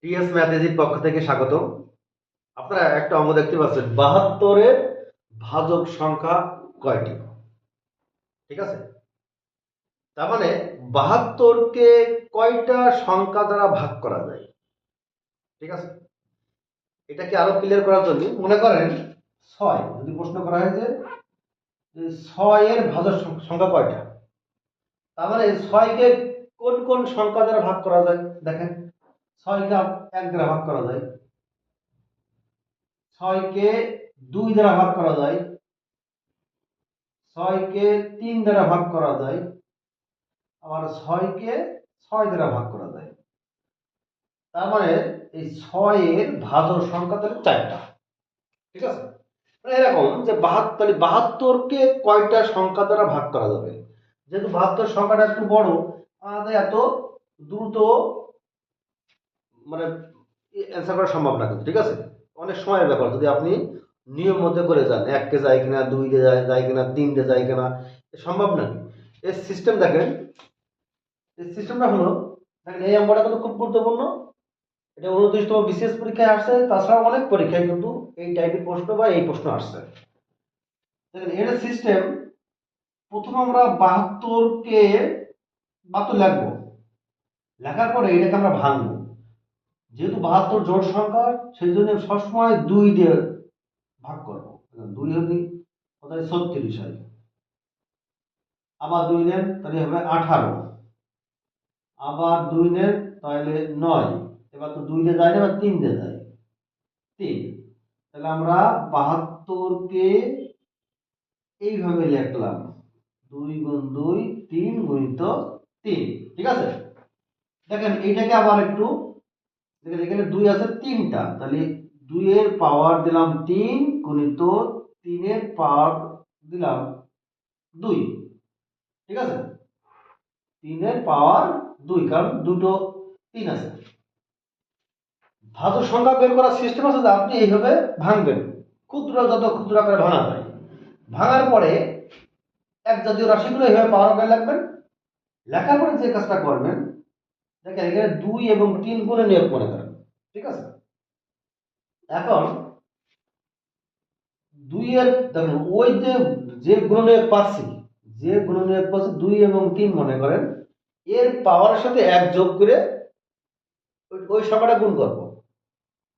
T S ম্যাথেজির পক্ষ থেকে স্বাগত আপনারা একটা অঙ্গ দেখতে পাচ্ছেন, বাহাত্তরের ভাজক সংখ্যা কয়টি? ঠিক আছে? তার মানে বাহাত্তরকে কয়টা সংখ্যা দ্বারা ভাগ করা যায়? ঠিক আছে? এটাকে আরও ক্লিয়ার করার জন্য মনে করেন ছয়, যদি প্রশ্ন করা হয়েছে ছয়ের ভাজক সংখ্যা কয়টা? তার মানে ছয়কে কোন কোন সংখ্যা দ্বারা ভাগ করা যায়? দেখেন। ছয়কে এক দ্বারা ভাগ করা যায়। ছয়কে দুই দ্বারা ভাগ করা যায়। ছয়কে তিন দ্বারা ভাগ করা যায়। আবার ছয়কে ছয় দ্বারা ভাগ করা যায়। তার মানে এই ছয়ের ভাজক সংখ্যা তাহলে চারটা। ঠিক আছে? এরকম যে বাহাত্তর বাহাত্তরকে কয়টা সংখ্যা দ্বারা ভাগ করা যাবে? যেহেতু বাহাত্তর সংখ্যাটা একটু বড়, আমাদের এত দ্রুত মানে অ্যান্সার করা সম্ভব না কিন্তু, ঠিক আছে? অনেক সময়ের ব্যাপার, যদি আপনি নিয়ম মধ্যে করে যান, এককে যায় কিনা দুইতে যায় যায় কিনা, তিনটে যায় কিনা সম্ভব না। এর সিস্টেম দেখেন, এই সিস্টেমটা হলো, দেখেন এই অঙ্কটা কিন্তু খুব গুরুত্বপূর্ণ। এটা উনত্রিশতম বিশেষ পরীক্ষায় আসছে, তাছাড়াও অনেক পরীক্ষায় কিন্তু এই টাইপের প্রশ্ন বা এই প্রশ্ন আসছে। দেখেন, এর সিস্টেম প্রথম আমরা বাহাত্তরকে বাহাত্তর লিখব। লেখার পরে এটাকে আমরা ভাঙবো। যেহেতু বাহাত্তর জোড় সংখ্যা সেই জন্য সবসময় দুই দিয়ে ভাগ করব। দুই হলে কোথায় ছত্রিশ হয়। আবার দুই নেন, তাহলে হবে আঠারো। আবার দুই নেন, তাহলে নয়। এবার তো দুই দিয়ে যায় না, এবার তিন দিয়ে যায়। তিন। তাহলে আমরা বাহাত্তরকে এইভাবে লিখলাম। দুই গুণ দুই, তিন গুণিত তিন। ঠিক আছে? দেখেন, এইটাকে আবার একটু দেখেন, এখানে দুই আছে তিনটা। তাহলে দুইয়ের পাওয়ার দিলাম তিন, গুণিত তিনের পাওয়ার দিলাম দুই। ঠিক আছে? তিনের পাওয়ার দুই, কারণ দুটো তিন আছে। ভাজক সংখ্যা বের করার সিস্টেম আছে যে আপনি এইভাবে ভাঙবেন। ক্ষুদ্র যত ক্ষুদ্র আকারে ভাঙা যায় ভাঙার পরে এক জাতীয় রাশিগুলো এইভাবে পাওয়ার আকারে লাগবেন লেখার পরে যে কাজটা করবেন দেখেন, এখানে দুই এবং তিন গুণে নিয়োগ মনে করেন, ঠিক আছে এখন দুইয়ের, দেখেন, ওই যে যে গুণনীয়ক পাচ্ছি, যে গুণনীয়ক পাচ্ছি দুই এবং তিন মনে করেন, এর পাওয়ারের সাথে এক যোগ করে ওই- সংখ্যাটা গুণ করব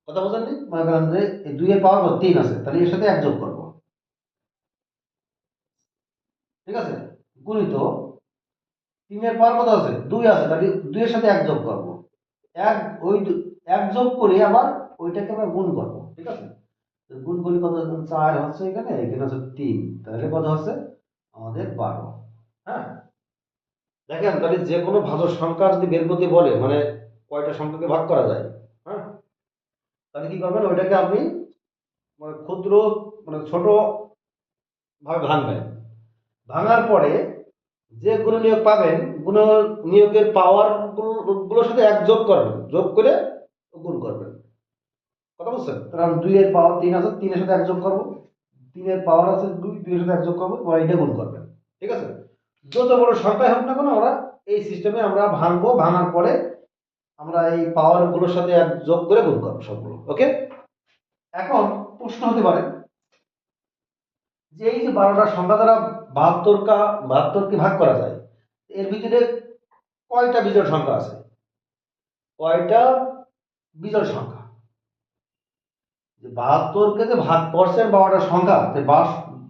কথা বলছেন? মনে করেন যে দুইয়ের পাওয়ার? তিন আছে, তাহলে এর সাথে এক যোগ করব ঠিক আছে গুণিত তিনের পাওয়ার কত আছে? দুই আছে, তাহলে দুইয়ের সাথে এক যোগ করব। এক, ওই এক যোগ করে আবার ওইটাকে আমরা গুণ করব, ঠিক আছে? গুণ করি কত? চার হচ্ছে এখানে এখানে হচ্ছে তিন, তাহলে কত হচ্ছে? আমাদের বারো হ্যাঁ? দেখেন, তাহলে যে কোনো ভাজক সংখ্যা যদি বের করতে বলে মানে কয়টা সংখ্যাকে ভাগ করা যায় হ্যাঁ? তাহলে কি করবেন? ওইটাকে আপনি মানে ক্ষুদ্র মানে ছোট ভাবে ভাঙবেন। ভাঙার পরে যে গুণ নিয়োগ পাবেন, গুণ নিয়োগের পাওয়ারগুলোর সাথে এক যোগ করবেন যোগ করে গুণ করবেন। কথা বুঝছেন কারণ দুইয়ের পাওয়ার তিন আছে, তিনের সাথে এক যোগ করব। তিনের পাওয়ার আছে দুই, দুইয়ের সাথে এক যোগ করব, এবার এটা গুণ করবেন। ঠিক আছে? যত বড় সংখ্যায় হোক না কেন, আমরা এই সিস্টেমে আমরা ভাঙবো, ভাঙার পরে আমরা এই পাওয়ারগুলোর সাথে এক যোগ করে গুণ করব সবগুলো ওকে এখন প্রশ্ন হতে পারে যে এই যে বারোটা সংখ্যা দ্বারা বাহাত্তর কা বাহাত্তরকে ভাগ করা যায়? এর ভিতরে কয়টা বিজোড় সংখ্যা আছে? কয়টা বিজোড় সংখ্যা? যে বাহাত্তরকে যে ভাগ করছেন বারোটা সংখ্যা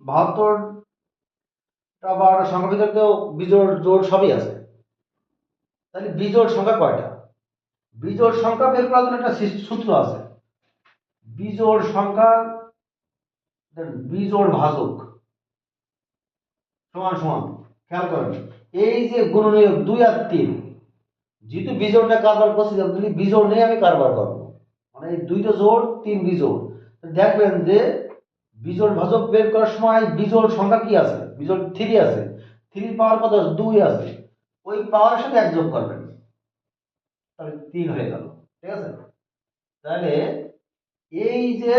বাহাত্তরটা বারোটা সংখ্যার ভিতরে তো বিজোড় জোড় সবই আছে। তাহলে বিজোড় সংখ্যা কয়টা? বিজোড় সংখ্যা বের করার জন্য একটা সূত্র আছে। বিজোড় সংখ্যা বিজোড় ভাজক। সমান সমান, খেয়াল করেন। এই যে গুণনীয়ক দুই আর তিন, যেহেতু বিজোড় নিয়ে কারবার করছি যদি বিজোড় নিয়ে আমি কারবার করব। মানে এই দুইটা জোড়, তিন বিজোড়। দেখবেন যে বিজোড় ভাজক বের করার সময় বিজোড় সংখ্যা কি আছে? বিজোড় থ্রি আছে। থ্রি পাওয়ার কত? দুই আছে। ওই পাওয়ারের সাথে এক যোগ করবেন। তাহলে তিন হয়ে গেল। ঠিক আছে? তাহলে এই যে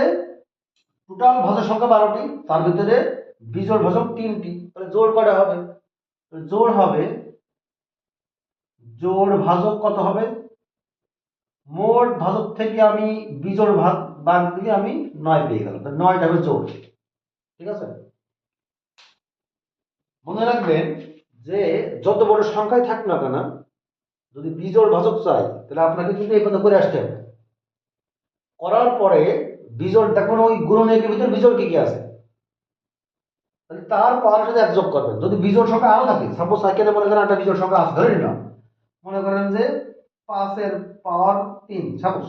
টোটাল ভাজক সংখ্যা বারোটি, তার ভিতরে বিজোড় ভাজক তিনটি, তাহলে জোড় কটা হবে? জোড় হবে, জোড় ভাজক কত হবে? মোট ভাজক থেকে আমি বিজোড় ভাগ বাদ দিলে আমি নয় পেয়ে গেলাম নয়টা হবে জোড়। ঠিক আছে? মনে রাখবেন যে যত বড় সংখ্যায় থাক না কেন, যদি বিজোড় ভাজক চাই, তাহলে আপনাকে কিন্তু এই কথা করে আসতে হবে। করার পরে বিজোড় দেখুন ওই গুণনের ভিতরে বিজোড় কি কি আছে? তাহলে তার পাওয়ার সাথে এক যোগ করবেন। যদি বিজোড় সংখ্যা আরও থাকে সাপোজ এখানে মনে করেন একটা বিজোড় সংখ্যা আছে, ধরে নিলাম। মনে করেন যে পাঁচের পাওয়ার তিন সাপোজ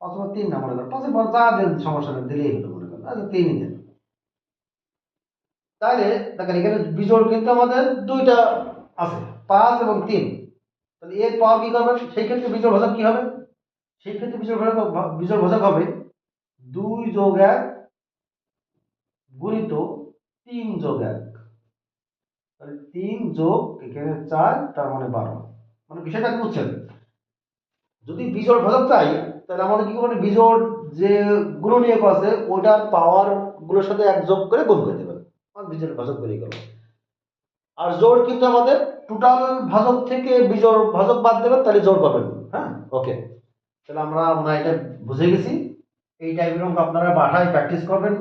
পাঁচ পাওয়ার তিন না মনে করেন, পাঁচের পাওয়ার যা দেন সমস্যা নেই, দিলেই হলো মনে করেন। আচ্ছা তিনই দেন। তাহলে দেখেন, এখানে বিজোড় কিন্তু আমাদের দুইটা আছে, পাঁচ এবং তিন। তাহলে এর পাওয়ার কি করবেন? সেই ক্ষেত্রে বিজোড় ভাজক কি হবে? সেই ক্ষেত্রে বিজোড় ভাজক বিজোড় ভাজক হবে দুই যোগ এক গুণিত তিন যোগ এক। তাহলে তিন যোগ এখানে চার, তার মানে বারো। মানে বিষয়টা বুঝছেন যদি বিজোড় ভাজক চাই, তাহলে আমাদের কি করবেন বিজোড় যে গুণ গুণনীয়ক আছে, ওটার পাওয়ারগুলোর সাথে এক যোগ করে গুণ করে দেবেন। বিজোড় ভাজক বেরিয়ে গেল আর জোড় কিন্তু আমাদের টোটাল ভাজক থেকে বিজোড় ভাজক বাদ দেবেন, তাহলে জোর পাবেন। হ্যাঁ? ওকে তাহলে আমরা এটা বুঝে গেছি। এই টাইপের অঙ্ক আপনারা বাসায় প্র্যাকটিস করবেন।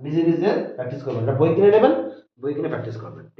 নিজে নিজে প্র্যাকটিস করবেন। এটা বই কিনে নেবেন বই কিনে প্র্যাকটিস করবেন।